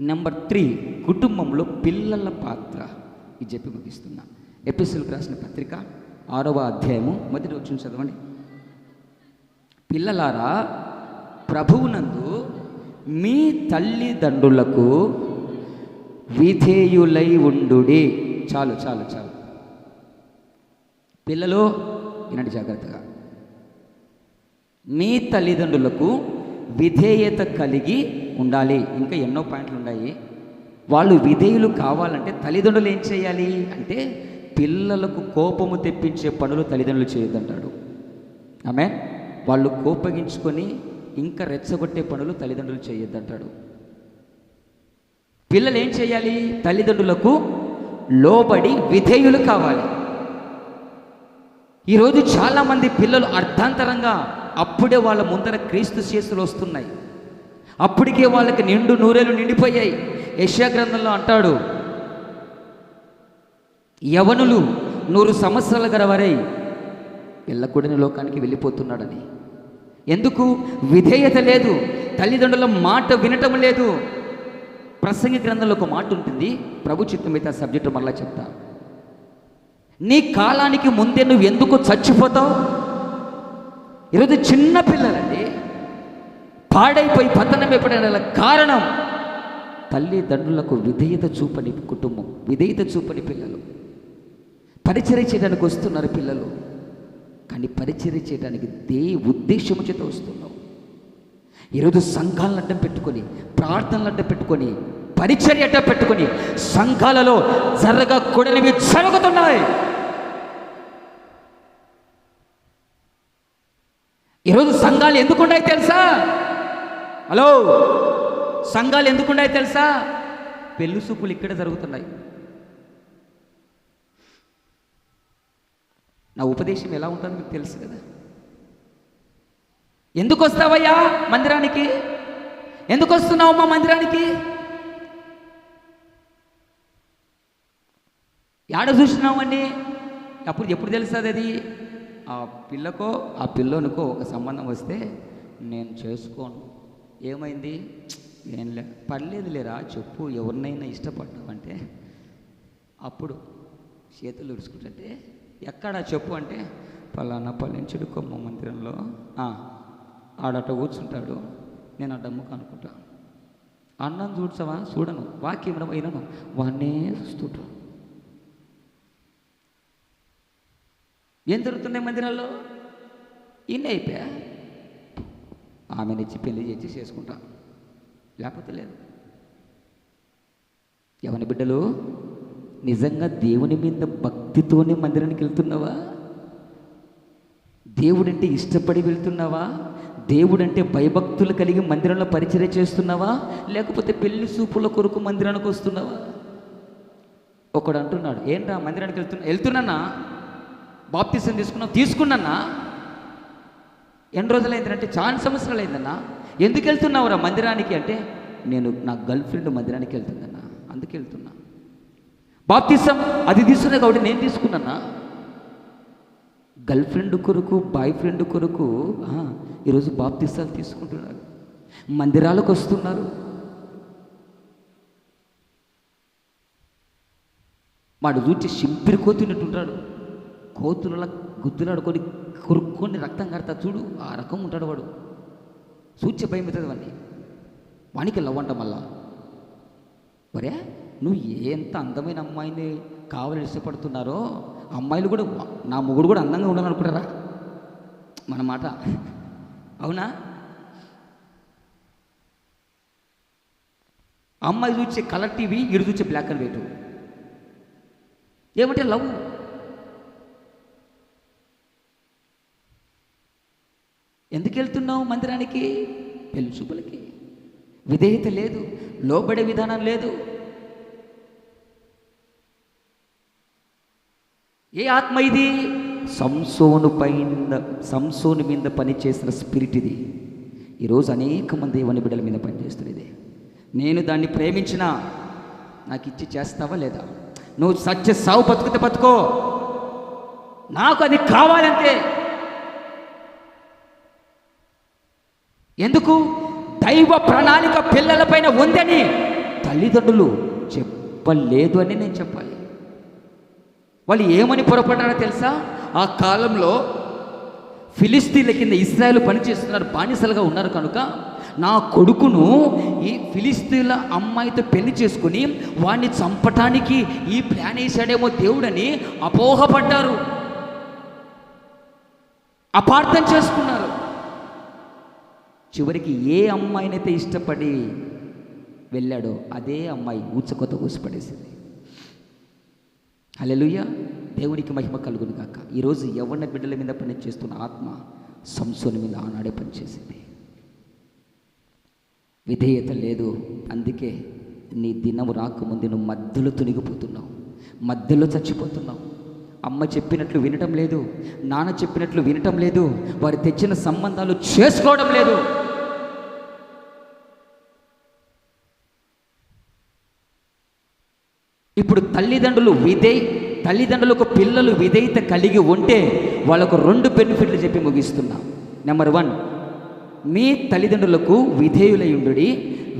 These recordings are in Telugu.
నెంబర్ త్రీ కుటుంబంలో పిల్లల పాత్ర. ఇది చెప్పి ముగిస్తున్నా. ఎపిసోడ్కి రాసిన పత్రిక ఆరవ అధ్యాయము మొదటి వచ్చిన చదవండి. పిల్లలారా ప్రభువునందు మీ తల్లిదండ్రులకు విధేయులై ఉండుడి. చాలు చాలు చాలు. పిల్లలు వినండి జాగ్రత్తగా. మీ తల్లిదండ్రులకు విధేయత కలిగి ఉండాలి. ఇంకా ఎన్నో పాయింట్లు ఉన్నాయి వాళ్ళు విధేయులు కావాలంటే తల్లిదండ్రులు ఏం చేయాలి? అంటే పిల్లలకు కోపము తెప్పించే పనులు తల్లిదండ్రులు చేయొద్దంటాడు. ఆమె వాళ్ళు కోపగించుకొని ఇంకా రెచ్చగొట్టే పనులు తల్లిదండ్రులు చేయొద్దంటాడు. పిల్లలు ఏం చేయాలి? తల్లిదండ్రులకు లోబడి విధేయులు కావాలి. ఈరోజు చాలామంది పిల్లలు అర్థాంతరంగా అప్పుడే వాళ్ళ ముందర క్రీస్తు శేషులు వస్తున్నాయి. అప్పటికే వాళ్ళకి నిండు నూరేలు నిండిపోయాయి. యశ్యా గ్రంథంలో అంటాడు యవనులు నూరు సంవత్సరాల గలవరై పిల్లకూడని లోకానికి వెళ్ళిపోతున్నాడని. ఎందుకు? విధేయత లేదు. తల్లిదండ్రుల మాట వినటం లేదు. ప్రసంగ గ్రంథంలో ఒక మాట ఉంటుంది. ప్రభు చిత్తమైతే ఆ సబ్జెక్టు మళ్ళా చెప్తా. నీ కాలానికి ముందే నువ్వు ఎందుకు చచ్చిపోతావు? ఈరోజు చిన్న పిల్లలండి పాడైపోయి పతనం ఎప్పుడైనా కారణం తల్లిదండ్రులకు విధేయత చూపని కుటుంబం విధేయత చూపని పిల్లలు. పరిచర్య చేయడానికి వస్తున్నారు పిల్లలు కానీ పరిచర్య చేయడానికి దే ఉద్దేశము చేత వస్తున్నావు. ఈరోజు సంఘాలను అడ్డం పెట్టుకొని ప్రార్థనలు అడ్డం పెట్టుకొని పరిచర్య అడ్డం పెట్టుకొని సంఘాలలో జరగకూడనివి జరుగుతున్నాయి. ఈరోజు సంఘాలు ఎందుకున్నాయి తెలుసా? హలో? సంఘాలు ఎందుకున్నాయి తెలుసా? పెళ్ళి సూపులు ఇక్కడ జరుగుతున్నాయి. నా ఉపదేశం ఎలా ఉంటుందో మీకు తెలుసు కదా. ఎందుకు వస్తావయ్యా మందిరానికి? ఎందుకు వస్తున్నావు మా మందిరానికి? ఏడ చూసినామండి అప్పుడు ఎప్పుడు తెలుస్తుంది అది? ఆ పిల్లకో ఆ పిల్లోనికో ఒక సంబంధం వస్తే నేను చేసుకోను. ఏమైంది? ఏం లే పర్లేదు లేరా చెప్పు ఎవరినైనా ఇష్టపడ్డావంటే అప్పుడు చేతులు ఉడుచుకుంటే ఎక్కడ చెప్పు అంటే పలానా పల్లెంచుడు కొమ్మ మందిరంలో ఆడట కూర్చుంటాడు నేను ఆ డమ్ముకు అనుకుంటా. అన్నం చూడ్చవా? చూడను. వాక్యం వినను. వాడినే చూస్తుంటాను ఏం జరుగుతున్నాయి మందిరాల్లో ఇన్ని అయిపోయా? ఆమెనిచ్చి పెళ్ళి చేసి చేసుకుంటా. లేకపోతే లేదు. ఎవరి బిడ్డలు? నిజంగా దేవుని మీద భక్తితోనే మందిరానికి వెళ్తున్నావా? దేవుడంటే ఇష్టపడి వెళ్తున్నావా? దేవుడంటే భయభక్తులు కలిగి మందిరంలో పరిచర్య చేస్తున్నావా? లేకపోతే పెళ్ళి సూపుల కొరకు మందిరానికి వస్తున్నావా? ఒకడు అంటున్నాడు ఏంట్రా మందిరానికి వెళ్తున్నా వెళ్తున్నానా? బాప్తిసం తీసుకున్నావు? తీసుకున్నా ఎన్ని రోజులైందంటే చాలా సంవత్సరాలు అయిందన్నా ఎందుకు వెళ్తున్నావురా మందిరానికి అంటే నేను నా గర్ల్ ఫ్రెండ్ మందిరానికి వెళ్తుందన్నా. అందుకు వెళ్తున్నా. బాప్తిసం అది తీసుకున్నా కాబట్టి నేను తీసుకున్నానా? గర్ల్ ఫ్రెండ్ కొరకు బాయ్ ఫ్రెండ్ కొరకు ఈరోజు బాప్తిసాలు తీసుకుంటున్నారు. మందిరాలకు వస్తున్నారు. వాడు చూచి సింపిరికోతున్నట్టుంటాడు కోతున్నట్టుంటాడు కోతుల గుద్దులాడుకొని కొరుక్కొని రక్తం కడతా చూడు ఆ రకం ఉంటాడు వాడు. సూచ్య భయం అవుతుంది వాడిని వానికి లవ్వంట మళ్ళా. ఒరే నువ్వు ఎంత అందమైన అమ్మాయిని కావాలని ఇష్టపడుతున్నారో అమ్మాయిలు కూడా నా మొగుడు కూడా అందంగా ఉండాలనుకుంటారా? మన మాట. అవునా? అమ్మాయి చూసే కలర్ టీవీ ఇడు చూచే బ్లాక్ అండ్ వైట్. ఏమంటే లవ్ ఎందుకు వెళ్తున్నావు మందిరానికి? పెళ్ళి విధేయత లేదు లోబడే విధానం లేదు. ఏ ఆత్మ ఇది? సంసోను పైన సంసోను మీద పనిచేసిన స్పిరిట్ ఇది. ఈరోజు అనేక మంది దేవుని బిడ్డల మీద పనిచేస్తున్నది నేను దాన్ని ప్రేమించిన నాకు ఇచ్చి చేస్తావా లేదా? నువ్వు సత్య సావు బతుకుతే బతుకో. నాకు అది కావాలంటే ఎందుకు? దైవ ప్రణాళిక పిల్లలపైన ఉందని తల్లిదండ్రులు చెప్పలేదు అని నేను చెప్పాలి. వాళ్ళు ఏమని పొరపడ్డారో తెలుసా? ఆ కాలంలో ఫిలిస్తీన్ల కింద ఇస్రాయల్ పనిచేస్తున్నారు బానిసలుగా ఉన్నారు కనుక నా కొడుకును ఈ ఫిలిస్తీన్ల అమ్మాయితో పెళ్ళి చేసుకుని వాడిని చంపటానికి ఈ ప్లాన్ వేశాడేమో దేవుడని అపోహపడ్డారు. అపార్థం చేసుకున్నారు. చివరికి ఏ అమ్మాయినైతే ఇష్టపడి వెళ్ళాడో అదే అమ్మాయి ఊచకొత ఊసిపడేసింది. అలెలుయ్య దేవునికి మహిమ కలుగును కాక ఈరోజు యవ్వన బిడ్డల మీద పనిచేస్తున్న ఆత్మ సంసోని మీద ఆనాడే పనిచేసింది. విధేయత లేదు. అందుకే నీ దినము రాకముందు నువ్వు మధ్యలో తునిగిపోతున్నావు. మధ్యలో చచ్చిపోతున్నావు. అమ్మ చెప్పినట్లు వినటం లేదు. నాన్న చెప్పినట్లు వినటం లేదు. వారు తెచ్చిన సంబంధాలు చేసుకోవడం లేదు. తల్లిదండ్రులు విధే తల్లిదండ్రులకు పిల్లలు విధేయత కలిగి ఉంటే వాళ్ళకు రెండు బెనిఫిట్లు చెప్పి ముగిస్తున్నా. నెంబర్ వన్ మీ తల్లిదండ్రులకు విధేయులై ఉండు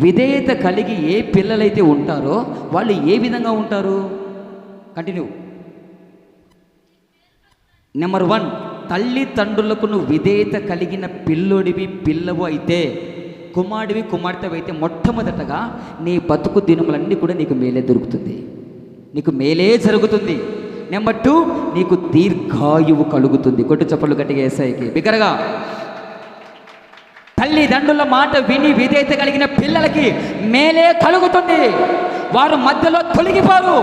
విధేయత కలిగి ఏ పిల్లలైతే ఉంటారో వాళ్ళు ఏ విధంగా ఉంటారు? కంటిన్యూ నెంబర్ వన్ తల్లిదండ్రులకు నువ్వు విధేయత కలిగిన పిల్లోడివి పిల్లవు అయితే కుమారుడివి కుమార్తెవి అయితే మొట్టమొదటగా నీ బతుకు దినములన్నీ కూడా నీకు మేలే దొరుకుతుంది. నీకు మేలే జరుగుతుంది. నెంబర్ టూ నీకు దీర్ఘాయువు కలుగుతుంది. కొట్టు చప్పలు గట్టిగా ఏసాయికి బిగ్గరగా. తల్లిదండ్రుల మాట విని విధేయత కలిగిన పిల్లలకి మేలే కలుగుతుంది. వారు మధ్యలో తొలగిపోరు.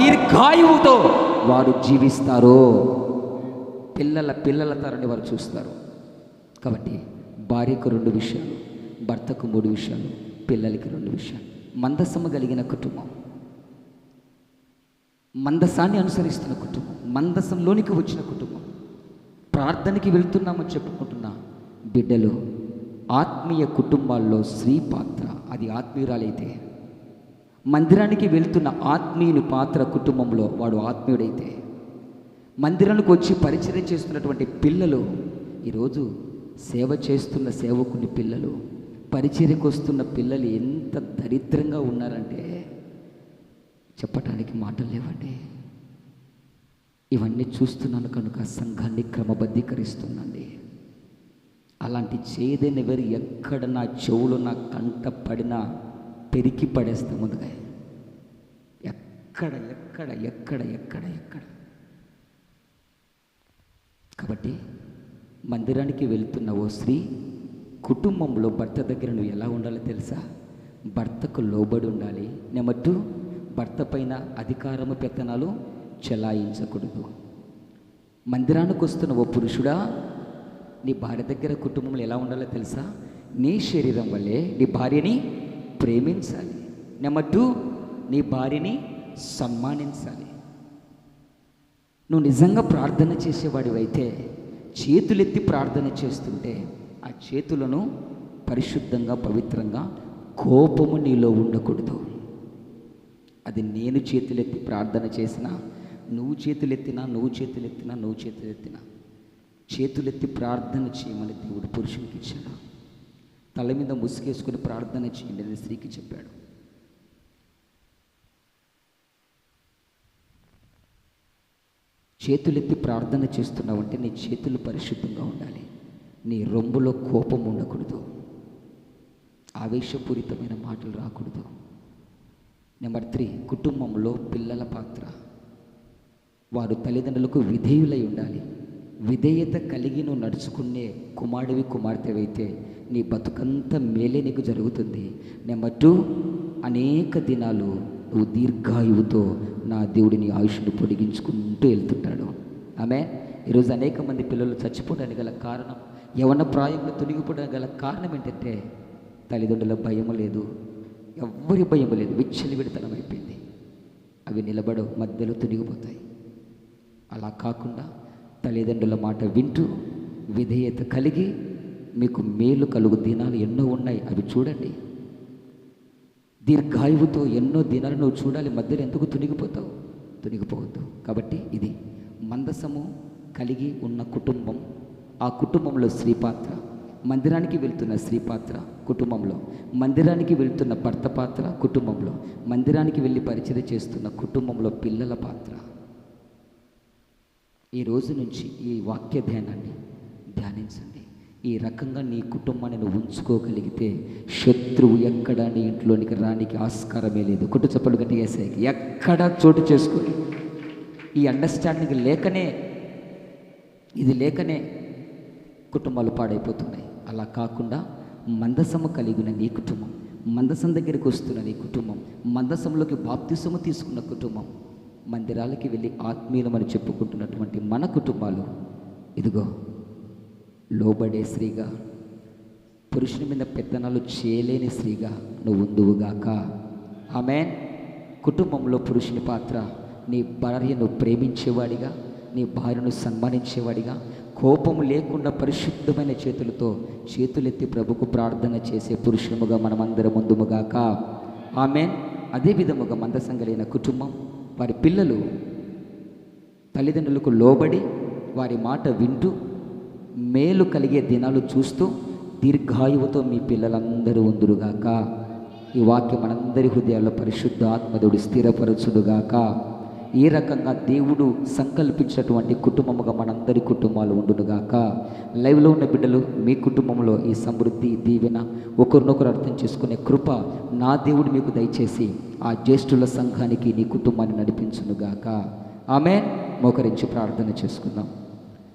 దీర్ఘాయువుతో వారు జీవిస్తారు. పిల్లల పిల్లల తరని వారు చూస్తారు. కాబట్టి భార్యకు రెండు విషయాలు భర్తకు మూడు విషయాలు పిల్లలకి రెండు విషయాలు. మందసమ కలిగిన కుటుంబం. మందసాన్ని అనుసరిస్తున్న కుటుంబం మందసంలోనికి వచ్చిన కుటుంబం. ప్రార్థనకి వెళ్తున్నామని చెప్పుకుంటున్న బిడ్డలు ఆత్మీయ కుటుంబాల్లో స్త్రీ పాత్ర అది ఆత్మీయురాలైతే మందిరానికి వెళ్తున్న ఆత్మీయుని పాత్ర కుటుంబంలో వాడు ఆత్మీయుడైతే మందిరానికి వచ్చి పరిచయం చేస్తున్నటువంటి పిల్లలు ఈరోజు సేవ చేస్తున్న సేవకుని పిల్లలు పరిచర్యకు వస్తున్న పిల్లలు ఎంత దరిద్రంగా ఉన్నారంటే చెప్పటానికి మాటలు లేవండి. ఇవన్నీ చూస్తున్నాను కనుక సంఘాన్ని క్రమబద్ధీకరిస్తున్నాండి అలాంటి చేదైన వేరు ఎక్కడ నా చెవులు నా కంట పడినా పెరికి పడేస్తా ముందుగా. ఎక్కడ ఎక్కడ ఎక్కడ ఎక్కడ ఎక్కడ. కాబట్టి మందిరానికి వెళ్తున్న ఓ స్త్రీ కుటుంబంలో భర్త దగ్గర నువ్వు ఎలా ఉండాలో తెలుసా? భర్తకు లోబడి ఉండాలి. నెంబర్ టూ భర్త పైన అధికారము పెత్తనాలు చెలాయించకూడదు. మందిరానికి వస్తున్న ఓ పురుషుడా నీ భార్య దగ్గర కుటుంబంలో ఎలా ఉండాలో తెలుసా? నీ శరీరం వల్లే నీ భార్యని ప్రేమించాలి. నెంబర్ టూ నీ భార్యని సన్మానించాలి. నువ్వు నిజంగా ప్రార్థన చేసేవాడివైతే చేతులెత్తి ప్రార్థన చేస్తుంటే ఆ చేతులను పరిశుద్ధంగా పవిత్రంగా కోపము నీలో ఉండకూడదు. అది నేను చేతులెత్తి ప్రార్థన చేసినా నువ్వు చేతులెత్తినా నువ్వు చేతులెత్తినా నువ్వు చేతులెత్తినా. చేతులెత్తి ప్రార్థన చేయమని దేవుడు పురుషునికి ఇచ్చాడు. తల మీద ముసుగేసుకుని ప్రార్థన చేయండి అని స్త్రీకి చెప్పాడు. చేతులెత్తి ప్రార్థన చేస్తున్నావంటే నీ చేతులు పరిశుద్ధంగా ఉండాలి. నీ రొంబులో కోపం ఉండకూడదు. ఆవేశపూరితమైన మాటలు రాకూడదు. నెంబర్ త్రీ కుటుంబంలో పిల్లల పాత్ర. వారు తల్లిదండ్రులకు విధేయులై ఉండాలి. విధేయత కలిగి నువ్వు నడుచుకునే కుమారుడివి కుమార్తెవైతే నీ బతుకంతా మేలే నీకు జరుగుతుంది. నెంబర్ టూ అనేక దినాలు నువ్వు దీర్ఘాయువుతో నా దేవుడిని ఆయుష్ను పొడిగించుకుంటూ వెళ్తుంటాడు. ఆమె ఈరోజు అనేక మంది పిల్లలు చచ్చిపోవడానికి గల కారణం యవన ప్రాయంలో తొలగిపోవడానికి గల కారణం ఏంటంటే తల్లిదండ్రుల భయం లేదు. ఎవ్వరి భయం లేదు. విచ్చలివిడితనం అయిపోయింది. అవి నిలబడవు మధ్యలో తునిగిపోతాయి. అలా కాకుండా తల్లిదండ్రుల మాట వింటూ విధేయత కలిగి మీకు మేలు కలుగు దినాలు ఎన్నో ఉన్నాయి అవి చూడండి. దీర్ఘాయువుతో ఎన్నో దినాలు నువ్వు చూడాలి మధ్యలో ఎందుకు తునిగిపోతావు? తునిగిపోవద్దు. కాబట్టి ఇది మందసము కలిగి ఉన్న కుటుంబం. ఆ కుటుంబంలో స్త్రీ పాత్ర. మందిరానికి వెళ్తున్న స్త్రీ పాత్ర కుటుంబంలో. మందిరానికి వెళ్తున్న భర్త పాత్ర కుటుంబంలో. మందిరానికి వెళ్ళి పరిచయం చేస్తున్న కుటుంబంలో పిల్లల పాత్ర. ఈ రోజు నుంచి ఈ వాక్య ధ్యానాన్ని ధ్యానించండి. ఈ రకంగా నీ కుటుంబాన్ని నువ్వు ఉంచుకోగలిగితే శత్రువు ఎక్కడ నీ ఇంట్లోనికి రానికి ఆస్కారమే లేదు. కుట్టు చప్పలు గట్టి వేసాయి ఎక్కడ చోటు చేసుకొని ఈ అండర్స్టాండింగ్ లేకనే ఇది లేకనే కుటుంబాలు పాడైపోతున్నాయి. అలా కాకుండా మందసము కలిగిన నీ కుటుంబం మందసం దగ్గరికి వస్తున్న నీ కుటుంబం మందసంలోకి బాప్తిసము తీసుకున్న కుటుంబం మందిరాలకి వెళ్ళి ఆత్మీయులమని చెప్పుకుంటున్నటువంటి మన కుటుంబాలు. ఇదిగో లోబడే స్త్రీగా పురుషుని మీద పెత్తనాలు చేయలేని స్త్రీగా నువ్వు ఉందువుగాక ఆమె కుటుంబంలో పురుషుని పాత్ర నీ భార్యను ప్రేమించేవాడిగా నీ భార్యను సన్మానించేవాడిగా కోపం లేకుండా పరిశుద్ధమైన చేతులతో చేతులెత్తి ప్రభుకు ప్రార్థన చేసే పురుషుముగా మనమందరం ముందుముగాక ఆమె అదే విధముగా మందసంగలైన కుటుంబం వారి పిల్లలు తల్లిదండ్రులకు లోబడి వారి మాట వింటూ మేలు కలిగే దినాలు చూస్తూ దీర్ఘాయువుతో మీ పిల్లలందరూ ఉందురుగాక. ఈ వాక్యం మనందరి హృదయాల్లో పరిశుద్ధ ఆత్మదుడు స్థిరపరచుడుగాక ఈ రకంగా దేవుడు సంకల్పించినటువంటి కుటుంబముగా మనందరి కుటుంబాలు ఉండునుగాక. లైవ్లో ఉన్న బిడ్డలు మీ కుటుంబంలో ఈ సమృద్ధి దీవెన ఒకరినొకరు అర్థం చేసుకునే కృప నా దేవుడు మీకు దయచేసి ఆ జ్యేష్ఠుల సంఘానికి నీ కుటుంబాన్ని నడిపించునుగాక. ఆమె మోకరించి ప్రార్థన చేసుకుందాం.